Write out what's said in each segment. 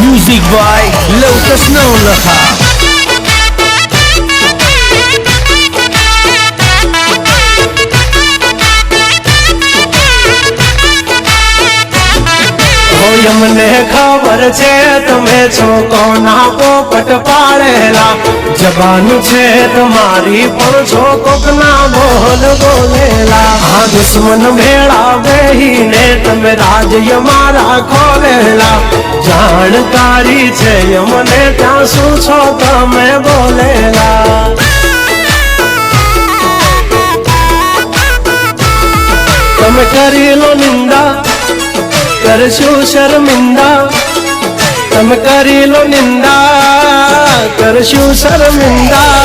Music by Lucas Nolaha. ખબર છે, તમે છો કોના પોપટ પાડેલા. જબાન છે તમારી પણ છો કોકના બોલ બોલેલા. આ દુશ્મન મેળા બેહીને તમે રાજ્ય મારા ખોલેલા. જાણકારી છે મને ત્યાં શું છો તમે બોલેલા. તમે કરી લો નિંદા કરશું શર્મિંદા તમે કરી લો નિંદા કરશું શર્મિંદા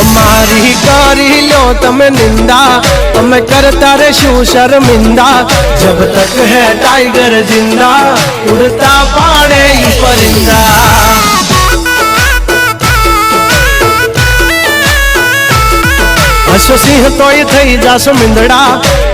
અમારી કરી લો તમે નિંદા તમે કરતા રહેશું શર્મિંદા જબ તક હે ટાઈગર જિંદા ઉડતા પાડે ઈ પરિંદા હસો સિંહ તોય થઈ જાશો મીંદડા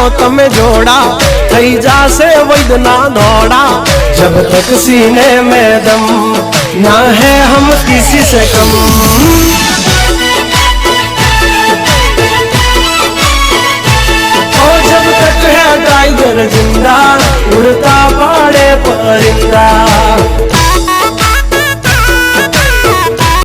પહેરવાર્યો તમે જોડા થઈ જાશે વૈદના દોડા જબ તક सीने में दम ना है हम किसी से कम और जब तक है टाइगर जिंदा उड़ता पड़े परिंदा